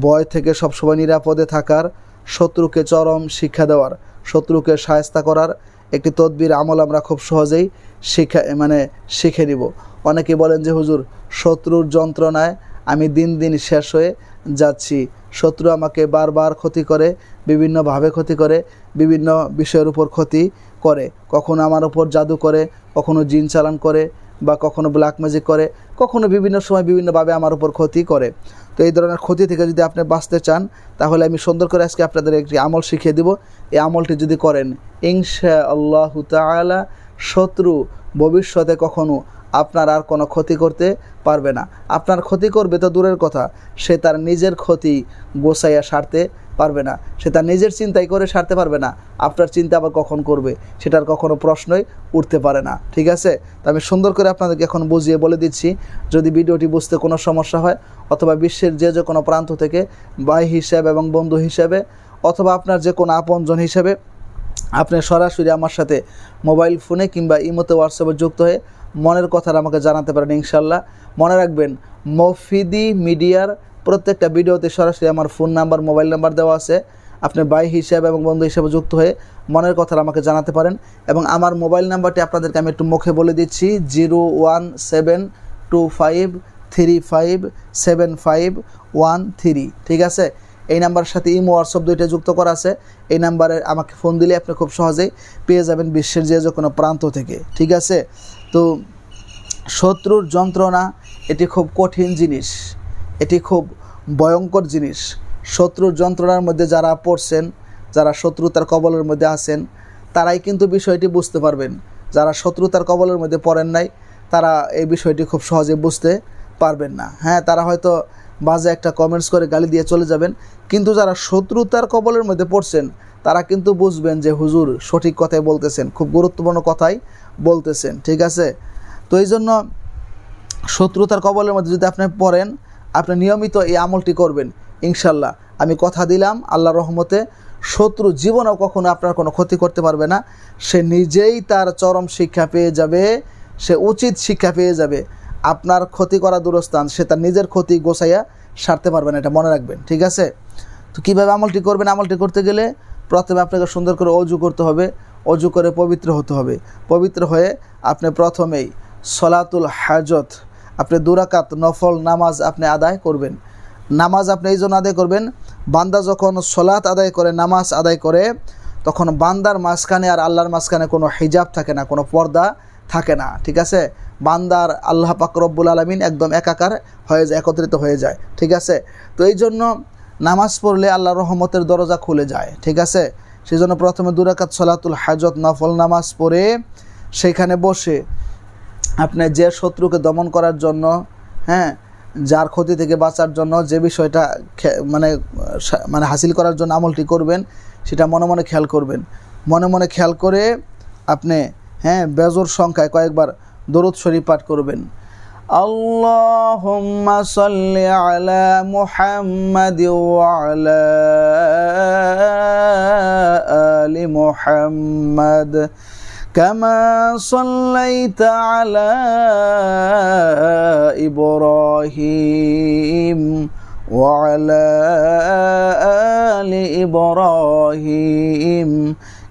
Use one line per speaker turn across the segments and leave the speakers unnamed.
ভয় থেকে সবসময় নিরাপদে থাকার, শত্রুকে চরম শিক্ষা দেওয়ার, শত্রুকে সায়স্তা করার একটি তদবির আমল আমরা খুব সহজেই শিখা মানে শিখে নিব। অনেকে বলেন যে, হুজুর, শত্রুর যন্ত্রণায় আমি দিন দিন শেষ হয়ে যাচ্ছি। শত্রু আমাকে বারবার ক্ষতি করে, বিভিন্নভাবে ক্ষতি করে, বিভিন্ন বিষয়ের উপর ক্ষতি করে। কখনো আমার উপর জাদু করে, কখনো জিন চালান করে বা কখনো ব্ল্যাক ম্যাজিক করে, কখনো বিভিন্ন সময় বিভিন্নভাবে আমার উপর ক্ষতি করে। তো এই ধরনের ক্ষতি থেকে যদি আপনি বাঁচতে চান, তাহলে আমি সুন্দর করে আজকে আপনাদের একটি আমল শিখিয়ে দিব। এই আমলটি যদি করেন ইনশা আল্লাহ তালা শত্রু ভবিষ্যতে কখনো আপনার আর কোনো ক্ষতি করতে পারবে না। আপনার ক্ষতি করবে তো দূরের কথা, সে তার নিজের ক্ষতি গোছাইয়া সারতে পারবে না। সে তার নিজের চিন্তাই করে সারতে পারবে না। আপনার চিন্তা আবার কখন করবে, সেটার কখনো প্রশ্নই উঠতে পারে না। ঠিক আছে? তো আমি সুন্দর করে আপনাদেরকে এখন বুঝিয়ে বলে দিচ্ছি, যদি ভিডিওটি বুঝতে কোনো সমস্যা হয়, অথবা বিশ্বের যে যে কোনো প্রান্ত থেকে ভাই হিসাবে এবং বন্ধু হিসাবে, অথবা আপনার যে কোনো আপনজন হিসেবে আপনি সরাসরি আমার সাথে মোবাইল ফোনে কিংবা ইমোতে হোয়াটসঅ্যাপে যুক্ত হয়ে মনের কথাটা আমাকে জানাতে পারেন ইনশাল্লাহ। মনে রাখবেন, মফিদি মিডিয়ার প্রত্যেকটা ভিডিওতে সরাসরি আমার ফোন নাম্বার, মোবাইল নাম্বার দেওয়া আছে। আপনি ভাই হিসাবে এবং বন্ধু হিসাবে যুক্ত হয়ে মনের কথা আমাকে জানাতে পারেন এবং আমার মোবাইল নাম্বারটি আপনাদেরকে আমি একটু মুখে বলে দিচ্ছি, zero one seven two five three five seven five one three, ঠিক আছে? এই নাম্বারের সাথে ইমো হোয়াটসঅ্যাপ দুইটা যুক্ত করা আছে। এই নাম্বারে আমাকে ফোন দিলে আপনি খুব সহজেই পেয়ে যাবেন বিশ্বের যে যে কোনো প্রান্ত থেকে, ঠিক আছে? তো শত্রুর যন্ত্রণা, এটি খুব কঠিন জিনিস, এটি খুব ভয়ঙ্কর জিনিস। শত্রুর যন্ত্রণার মধ্যে যারা পড়ছেন, যারা শত্রুতার কবলের মধ্যে আছেন, তারাই কিন্তু বিষয়টি বুঝতে পারবেন। যারা শত্রুতার কবলের মধ্যে পড়েন নাই, তারা এই বিষয়টি খুব সহজে বুঝতে পারবেন না। হ্যাঁ তারা হয়তো বাজে একটা কমেন্টস করে গালি দিয়ে চলে যাবেন কিন্তু যারা শত্রুতার কবলের মধ্যে পড়ছেন, তারা কিন্তু বুঝবেন যে হুজুর সঠিক কথাই বলতেছেন, খুব গুরুত্বপূর্ণ কথাই বলতেছেন, ঠিক আছে? তো এই জন্য শত্রুতার কবলের মধ্যে যদি আপনি পড়েন, আপনি নিয়মিত এই আমলটি করবেন, ইনশাল্লাহ। আমি কথা দিলাম আল্লাহ রহমতে, শত্রু জীবনেও কখনো আপনার কোনো ক্ষতি করতে পারবে না, সে নিজেই তার চরম শিক্ষা পেয়ে যাবে, সে উচিত শিক্ষা পেয়ে যাবে। আপনার ক্ষতি করা দূরস্থান, সে তার নিজের ক্ষতি গোছাইয়া সারতে পারবেন, এটা মনে রাখবেন, ঠিক আছে? তো কীভাবে আমলটি করবেন? আমলটি করতে গেলে প্রথমে আপনাকে সুন্দর করে অজু করতে হবে, অজু করে পবিত্র হতে হবে। পবিত্র হয়ে আপনি প্রথমেই সলাতুল হাজত, আপনি দুরাকাত নফল নামাজ আপনি আদায় করবেন। নামাজ আপনি এই জন্য আদায় করবেন, বান্দা যখন সলাত আদায় করে, নামাজ আদায় করে, তখন বান্দার মাঝখানে আর আল্লাহর মাঝখানে কোনো হিজাব থাকে না, কোনো পর্দা থাকে না, ঠিক আছে? বান্দার আল্লাহ পাক রব্বুল আলমিন একদম একাকার হয়ে যায়, একত্রিত হয়ে যায়, ঠিক আছে? তো এই জন্য নামাজ পড়লে আল্লাহ রহমতের দরজা খুলে যায়, ঠিক আছে? সেই জন্য প্রথমে দুরাকাত সলাতুল হাজত নফল নামাজ পড়ে সেখানে বসে আপনি যে শত্রুকে দমন করার জন্য হ্যাঁ যার ক্ষতি থেকে বাঁচার জন্য যে বিষয়টা মানে মানে হাসিল করার জন্য আমলটি করবেন, সেটা মনে মনে খেয়াল করবেন। মনে মনে খেয়াল করে আপনি হ্যাঁ বেজোর সংখ্যায় কয়েকবার দরুদ শরীফ পাঠ করবেন আল্লাহুম্মা সাল্লি আলা মুহাম্মাদ ওয়া আলা আলি মুহাম্মাদ كما صليت على إبراهيم وعلى آل إبراهيم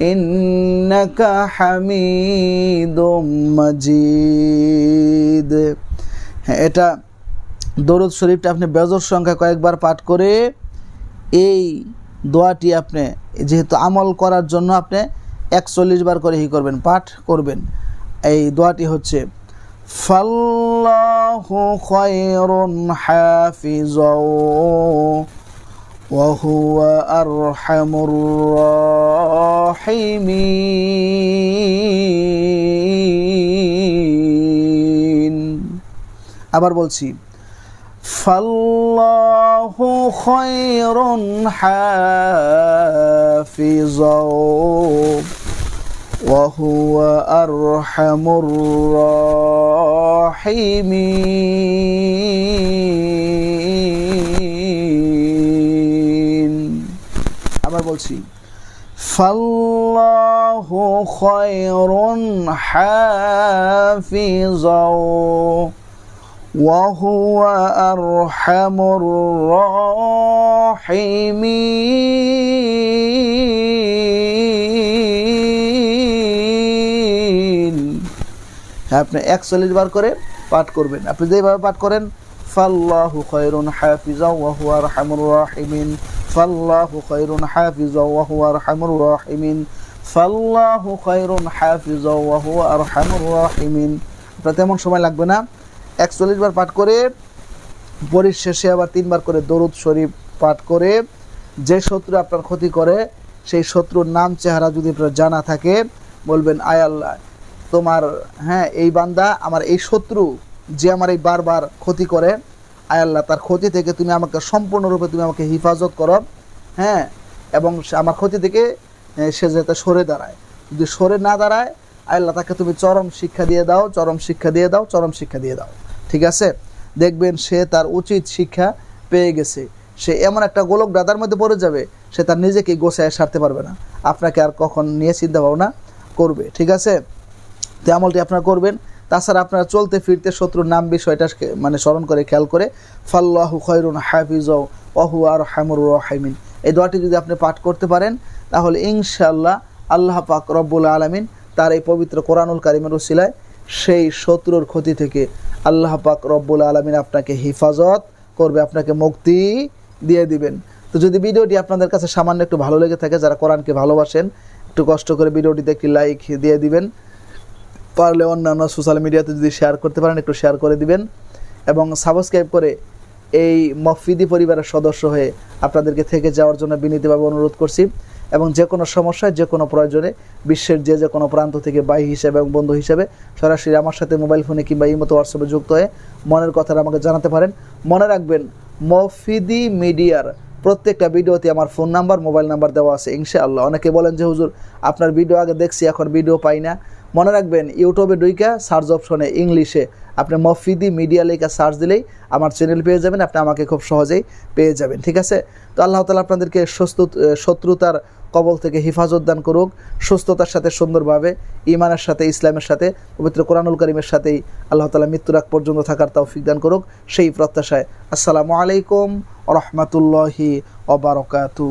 ইন্নাকা হামিদুম মাজিদ হ্যাঁ এটা দরুদ শরীফটা আপনি বেজর সংখ্যা কয়েকবার পাঠ করে এই দোয়াটি আপনি যেহেতু আমল করার জন্য আপনি একচল্লিশ বার করে ই করবেন, পাঠ করবেন। এই দোয়াটি হচ্ছে, ফাল্লাহু খায়রুন হাফিজাও। وهو أرحم الراحمين আবার বলছি ফাল্লাহু খয়রুন হাফিজা وهو أرحم الراحمين বলছি ফাল্লাহু খয়রুন হাফিজা وهو أرحم الراحمين আপনি একচল্লিশ বার করে পাঠ করবেন আপনি যেভাবে পাঠ করেন ফাল্লাহু খৈরুন হাফিজা ওয়াহু আরহামুর রাহিমিন। ফাল্লাহু খৈরুন হাফিজা ওয়াহু আরহামুর রাহিমিন। ফাল্লাহু খৈরুন হাফিজা ওয়াহু আরহামুর রাহিমিন। আপনার তেমন সময় লাগবে না। একচল্লিশ বার পাঠ করে পরিশেষে আবার তিনবার করে দরুদ শরীফ পাঠ করে, যে শত্রু আপনার ক্ষতি করে, সেই শত্রুর নাম চেহারা যদি আপনার জানা থাকে, বলবেন, আয় আল্লাহ, তোমার হ্যাঁ এই বান্দা আমার এই শত্রু যে আমার এই বারবার ক্ষতি করে, আয় আল্লাহ, তার ক্ষতি থেকে তুমি আমাকে সম্পূর্ণরূপে তুমি আমাকে হেফাজত করো হ্যাঁ? এবং আমার ক্ষতি থেকে সে যাতে সরে দাঁড়ায়। যদি সরে না দাঁড়ায় আল্লাহ, তাকে তুমি চরম শিক্ষা দিয়ে দাও, চরম শিক্ষা দিয়ে দাও, চরম শিক্ষা দিয়ে দাও। ঠিক আছে? দেখবেন সে তার উচিত শিক্ষা পেয়ে গেছে। সে এমন একটা গোলক দাদার মধ্যে পড়ে যাবে, সে তার নিজেকে গোছায় সারতে পারবে না। আপনাকে আর কখন নিয়ে চিন্তা ভাবনা করবে, ঠিক আছে? তো আমলটি আপনারা করবেন। তাছাড়া আপনারা চলতে ফিরতে শত্রুর নাম বিষয়টা মানে স্মরণ করে, খেয়াল করে। ফাল্লাহু খয়রুন হাফিজ অহু আর হামুর রাহিমিন। এই দোয়াটি যদি আপনি পাঠ করতে পারেন, তাহলে ইনশাল্লাহ আল্লাহ পাক রব্বুল আলমিন তার এই পবিত্র কোরআনুল কারিমের উসিলায় সেই শত্রুর ক্ষতি থেকে আল্লাহ পাক রব্বুল আলমিন আপনাকে হেফাজত করবে, আপনাকে মুক্তি দিয়ে দিবেন। তো যদি ভিডিওটি আপনাদের কাছে সামান্য একটু ভালো লেগে থাকে, যারা কোরআনকে ভালোবাসেন, একটু কষ্ট করে ভিডিওটিতে একটি লাইক দিয়ে দিবেন পারলে অন্যান্য সোশ্যাল মিডিয়াতে যদি শেয়ার করতে পারেন, একটু শেয়ার করে দিবেন এবং সাবস্ক্রাইব করে এই মফিদি পরিবারের সদস্য হয়ে আপনাদেরকে থেকে যাওয়ার জন্য বিনীতভাবে অনুরোধ করছি এবং যে কোনো সমস্যায়, যে কোনো প্রয়োজনে বিশ্বের যে যে কোনো প্রান্ত থেকে বাই হিসেবে এবং বন্ধু হিসেবে সরাসরি আমার সাথে মোবাইল ফোনে কিংবা এই মতো হোয়াটসঅ্যাপে যুক্ত হয়ে মনের কথাটা আমাকে জানাতে পারেন। মনে রাখবেন, মফিদি মিডিয়ার প্রত্যেকটা ভিডিওতে আমার ফোন নাম্বার মোবাইল নাম্বার দেওয়া আছে, ইনশাআল্লাহ। অনেকে বলেন যে, হুজুর, আপনার ভিডিও আগে দেখছি, এখন ভিডিও পাই না। মনে রাখবেন, ইউটিউবে ডুইকা সার্চ অপশনে ইংলিশে আপনি মফিদি মিডিয়া লেখা সার্চ দিলেই আমার চ্যানেল পেয়ে যাবেন, আপনি আমাকে খুব সহজেই পেয়ে যাবেন, ঠিক আছে? তো আল্লাহ তালা আপনাদেরকে সুস্থ, শত্রুতার কবল থেকে হেফাজত দান করুক, সুস্থতার সাথে, সুন্দরভাবে ইমানের সাথে, ইসলামের সাথে, পবিত্র কোরআনুল করিমের সাথেই আল্লাহ তালা মৃত্যুর আগ পর্যন্ত থাকার তৌফিক দান করুক, সেই প্রত্যাশায়। আসসালামু আলাইকুম রহমতুল্লাহি অবরকাতু